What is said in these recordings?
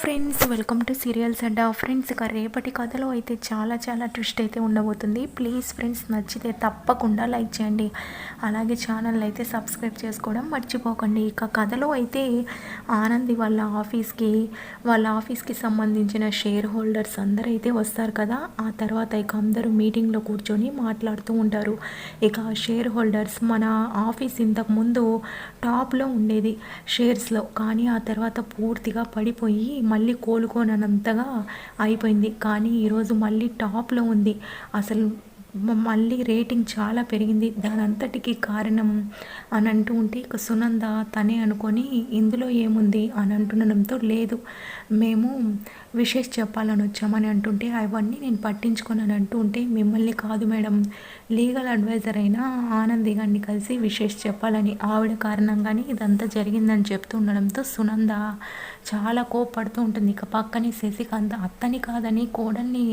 Friends welcome to serials and friends ఇక రేపటి కథలో అయితే చాలా చాలా ట్విస్ట్ అయితే ఉండబోతుంది. ప్లీజ్ ఫ్రెండ్స్ నచ్చితే తప్పకుండా లైక్ చేయండి. అలాగే ఛానల్ అయితే సబ్స్క్రైబ్ చేసుకోవడం మర్చిపోకండి. ఇక కథలో అయితే ఆనంది వాళ్ళ ఆఫీస్కి వాళ్ళ ఆఫీస్కి సంబంధించిన షేర్ హోల్డర్స్ అందరూ అయితే వస్తారు కదా. ఆ తర్వాత ఇక అందరూ మీటింగ్లో కూర్చొని మాట్లాడుతూ ఉంటారు. ఇక షేర్ హోల్డర్స్ మన ఆఫీస్ ఇంతకుముందు టాప్లో ఉండేది షేర్స్లో కానీ ఆ తర్వాత పూర్తిగా పడిపోయి మళ్ళీ కోలుకోనంతగా అయిపోయింది. కానీ ఈరోజు మళ్ళీ టాప్లో ఉంది. అసలు మళ్ళీ రేటింగ్ చాలా పెరిగింది. దానంతటికి కారణం అని అంటూ ఉంటే ఇక సునంద తనే అనుకొని ఇందులో ఏముంది అని అంటుండడంతో లేదు. మేము విషెస్ చెప్పాలని వచ్చామని అంటుంటే అవన్నీ నేను పట్టించుకొని అని అంటూ ఉంటే మిమ్మల్ని కాదు మేడం. లీగల్ అడ్వైజర్ అయిన ఆనంది గారిని కలిసి విషెస్ చెప్పాలని ఆవిడ కారణంగానే ఇదంతా జరిగిందని చెప్తూ ఉండడంతో సునంద చాలా కోపడుతూ ఉంటుంది. ఇక పక్కనే శశికాంత్ అత్తని కాదని కోడల్ని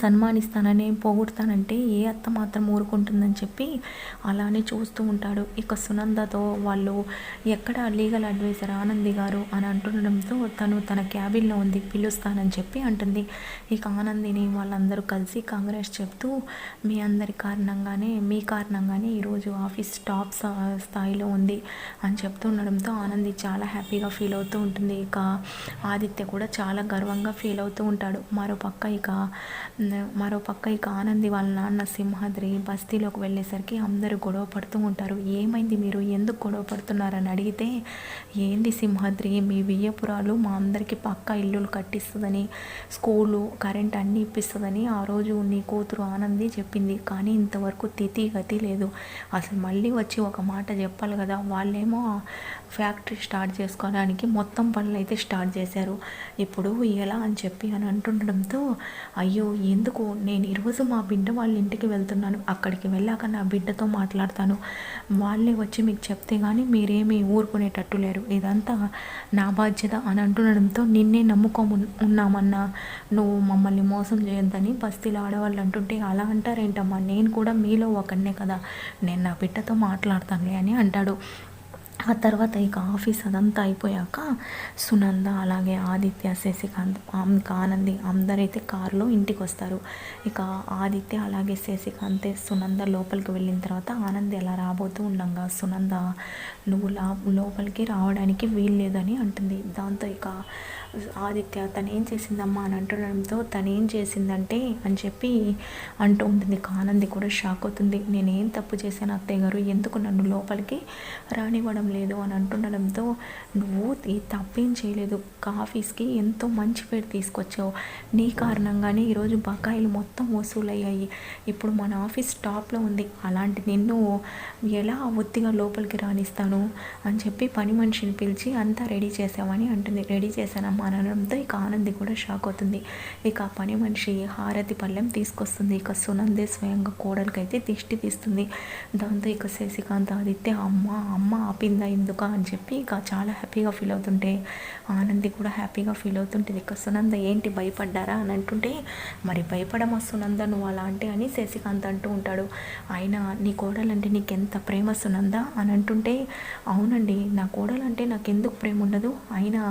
సన్మానిస్తానని పోగొడతానంటే ఏ అత్త మాత్రం ఊరుకుంటుందని చెప్పి అలానే చూస్తూ ఉంటాడు. ఇక సునందతో వాళ్ళు ఎక్కడ లీగల్ అడ్వైజర్ ఆనంది గారు? అని అంటుండడంతో తను తన క్యాబిన్లో ఉంది పిలుస్తానని చెప్పి అంటుంది. ఇక ఆనందిని వాళ్ళందరూ కలిసి కాంగ్రెస్ చెప్తూ మీ అందరి కారణంగానే మీ కారణంగానే ఈరోజు ఆఫీస్ టాప్ స్థాయిలో ఉంది అని చెప్తూ ఉండడంతో ఆనంది చాలా హ్యాపీగా ఫీల్ అవుతూ ఉంటుంది. ఇక ఆదిత్య కూడా చాలా గర్వంగా ఫీల్ అవుతూ ఉంటాడు. మరో పక్క ఇక మరో పక్క ఇక ఆనంది వాళ్ళ నాన్న సింహాద్రి బస్తీలోకి వెళ్ళేసరికి అందరూ గొడవ పడుతూ ఉంటారు. ఏమైంది మీరు? ఎందుకు గొడవ పడుతున్నారని అడిగితే ఏంది సింహాద్రి మీ వియ్యపురాలు మా అందరికీ పక్క ఇల్లులు కట్టిస్తుందని స్కూలు కరెంట్ అన్నీ ఇప్పిస్తుందని ఆ రోజు నీ కూతురు ఆనంది చెప్పింది. కానీ ఇంతవరకు తితి గతి లేదు. అసలు మళ్ళీ వచ్చి ఒక మాట చెప్పాలి కదా వాళ్ళేమో ఫ్యాక్టరీ స్టార్ట్ చేసుకోవడానికి మొత్తం పనులు అయితే స్టార్ట్ చేశారు. ఇప్పుడు ఎలా అని చెప్పి అని అంటుండడంతో అయ్యో ఎందుకు? నేను ఈరోజు మా బిడ్డ వాళ్ళ ఇంటికి వెళ్తున్నాను. అక్కడికి వెళ్ళాక నా బిడ్డతో మాట్లాడతాను. వాళ్ళే వచ్చి మీకు చెప్తే కానీ మీరేమీ ఊరుకునేటట్టు లేరు. ఇదంతా నా బాధ్యత అని అంటుండడంతో నిన్నే నమ్ముకోము ఉన్నామన్నా. నువ్వు మమ్మల్ని మోసం చేయొద్దని బస్తీలో ఆడవాళ్ళు అంటుంటే అలా అంటారేంటమ్మా? నేను కూడా మీలో ఒకనే కదా. నేను నా బిడ్డతో మాట్లాడతానులే అని అంటాడు. ఆ తర్వాత ఇక ఆఫీస్ అదంతా అయిపోయాక సునంద అలాగే ఆదిత్య శశికాంత్ ఇంకా ఆనంది అందరైతే కారులో ఇంటికి వస్తారు ఇక ఆదిత్య అలాగే శశికాంత్ సునంద లోపలికి వెళ్ళిన తర్వాత ఆనంది అలా రాబోతూ ఉండంగా. సునంద నువ్వు లా లోపలికి రావడానికి వీల్లేదని అంటుంది. దాంతో ఇక ఆదిత్య తనేం చేసిందమ్మా అని అంటుండడంతో తనేం చేసిందంటే అని చెప్పి అంటూ ఉంటుంది. కానంది ఆనంది కూడా షాక్ అవుతుంది. నేనేం తప్పు చేశాను అత్తయ్య గారు? ఎందుకు నన్ను లోపలికి రానివ్వడం లేదు అని అంటుండడంతో నువ్వు ఈ తప్పేం చేయలేదు. కాఫీస్కి ఎంతో మంచి పేరు తీసుకొచ్చావు. నీ కారణంగానే ఈరోజు బకాయిలు మొత్తం వసూలయ్యాయి. ఇప్పుడు మన ఆఫీస్ టాప్లో ఉంది. అలాంటి నిన్ను ఎలా ఒత్తిగా లోపలికి రాణిస్తాను అని చెప్పి పని మనిషిని పిలిచి అంతా రెడీ చేసామని అంటుంది. రెడీ చేశానమ్మా అని అనడంతో ఇక ఆనంది కూడా షాక్ అవుతుంది. ఇక ఆ పని మనిషి హారతి పళ్ళెం తీసుకొస్తుంది. ఇక సునందే స్వయంగా కోడలికైతే దిష్టి తీస్తుంది. దాంతో ఇక శశికాంత్ ఆదిత్య అమ్మ అమ్మ ఆపిందా ఎందుక అని చెప్పి ఇక చాలా హ్యాపీగా ఫీల్ అవుతుంటే ఆనంది కూడా హ్యాపీగా ఫీల్ అవుతుంటుంది. ఇక సునంద ఏంటి భయపడ్డారా అని అంటుంటే మరి భయపడమా సునంద నువ్వు అలా అంటే అని శశికాంత్ అంటూ ఉంటాడు. ఆయన నీ కోడలంటే నీకు ఎంత ప్రేమ సునంద అని అంటుంటే అవునండి నా కోడలంటే నాకు ఎందుకు ప్రేమ ఉండదు అయినా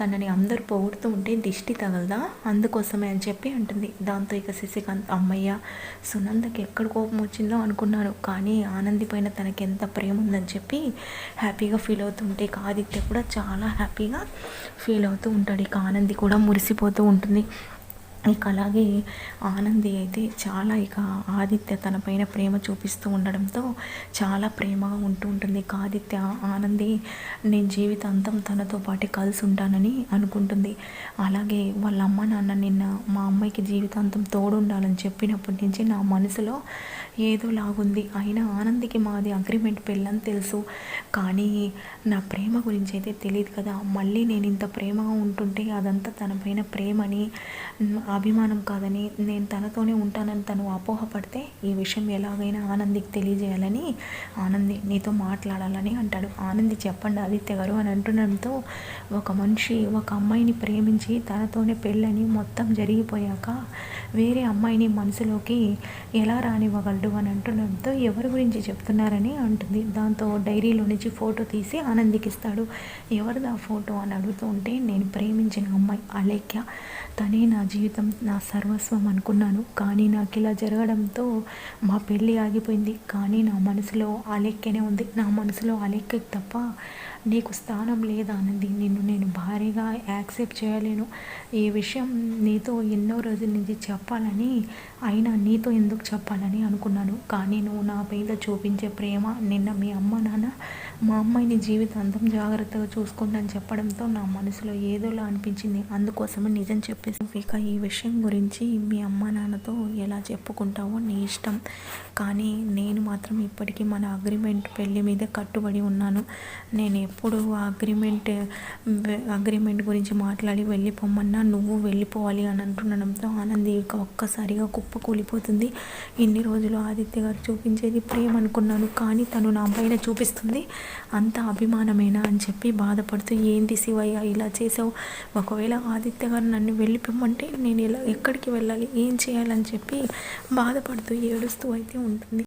తనని అందరూ పొగుడుతూ ఉంటే దిష్టి తగలదా? అందుకోసమే అని చెప్పి అంటుంది. దాంతో ఇక శశికాంత్ అమ్మయ్య సునందకి ఎక్కడ కోపం వచ్చిందో అనుకున్నాను. కానీ ఆనంది పైన తనకి ఎంత ప్రేమ ఉందని చెప్పి హ్యాపీగా ఫీల్ అవుతుంటే ఇక ఆదిత్య కూడా చాలా హ్యాపీగా ఫీల్ అవుతూ ఉంటాడు. ఇక ఆనంది కూడా మురిసిపోతూ ఉంటుంది. ఇక అలాగే ఆనంది అయితే చాలా ఇక ఆదిత్య తన పైన ప్రేమ చూపిస్తూ ఉండడంతో చాలా ప్రేమగా ఉంటూ ఉంటుంది. ఇక ఆదిత్య ఆనంది నేను జీవితాంతం తనతో పాటే కలిసి ఉంటానని అనుకుంటుంది. అలాగే వాళ్ళ అమ్మ నాన్న నిన్న మా అమ్మాయికి జీవితాంతం తోడు ఉండాలని చెప్పినప్పటి నుంచి నా మనసులో ఏదో లాగుంది అయినా ఆనందికి మాది అగ్రిమెంట్ పెళ్ళని తెలుసు. కానీ నా ప్రేమ గురించి అయితే తెలియదు కదా. మళ్ళీ నేను ఇంత ప్రేమగా ఉంటుంటే అదంతా తన పైన ప్రేమని అభిమానం కాదని నేను తనతోనే ఉంటానని తను అపోహపడితే ఈ విషయం ఎలాగైనా ఆనందికి తెలియజేయాలని ఆనంది నీతో మాట్లాడాలని అంటాడు. ఆనంది చెప్పండి ఆదిత్య గారు అని అంటుండడంతో ఒక మనిషి ఒక అమ్మాయిని ప్రేమించి తనతోనే పెళ్ళని మొత్తం జరిగిపోయాక వేరే అమ్మాయిని మనసులోకి ఎలా రానివ్వగలడు? అని అంటుండడంతో ఎవరి గురించి చెప్తున్నారని అంటుంది. దాంతో డైరీలో నుంచి నుంచి ఫోటో తీసి ఆనందికి ఇస్తాడు. ఎవరిది ఆ ఫోటో అని అడుగుతూ ఉంటే నేను ప్రేమించిన అమ్మాయి అలేఖ్య. తనే నా జీవితం నా సర్వస్వం అనుకున్నాను. కానీ నాకు ఇలా జరగడంతో మా పెళ్ళి ఆగిపోయింది. కానీ నా మనసులో అలేఖ్యనే ఉంది. నా మనసులో అలేఖ్యకి తప్ప నీకు స్థానం లేదా అన్నది నిన్ను నేను భారీగా యాక్సెప్ట్ చేయలేను. ఈ విషయం నీతో ఎన్నో రోజుల నుంచి చెప్పాలని అయినా నీతో ఎందుకు చెప్పాలని అనుకున్నాను. కానీ నువ్వు నా మీద చూపించే ప్రేమ నిన్న మీ అమ్మ నాన్న మా అమ్మాయిని జీవితాంతం జాగ్రత్తగా చూసుకుంటాను చెప్పడంతో నా మనసులో ఏదోలా అనిపించింది. అందుకోసమే నిజం చెప్పేసి ఇక ఈ విషయం గురించి మీ అమ్మ నాన్నతో ఎలా చెప్పుకుంటావో నీ ఇష్టం. కానీ నేను మాత్రం ఇప్పటికీ మన అగ్రిమెంట్ పెళ్ళి మీద కట్టుబడి ఉన్నాను. నేను ఎప్పుడు ఆ అగ్రిమెంట్ అగ్రిమెంట్ గురించి మాట్లాడి వెళ్ళిపోమన్నా నువ్వు వెళ్ళిపోవాలి అని అంటుండడంతో ఆనంది ఇక ఒక్కసారిగా కుప్ప కూలిపోతుంది. ఇన్ని రోజులు ఆదిత్య గారు చూపించేది ప్రేమ అనుకున్నాను కానీ తను నా పైన చూపిస్తుంది. అంత అభిమానమేనా అని చెప్పి బాధపడుతూ ఏంటి శివయ్య ఇలా చేసావు? ఒకవేళ ఆదిత్య గారు నన్ను వెళ్ళిపోమంటే నేను ఇలా ఎక్కడికి వెళ్ళాలి? ఏం చేయాలని చెప్పి బాధపడుతూ ఏడుస్తూ అయితే ఉంటుంది.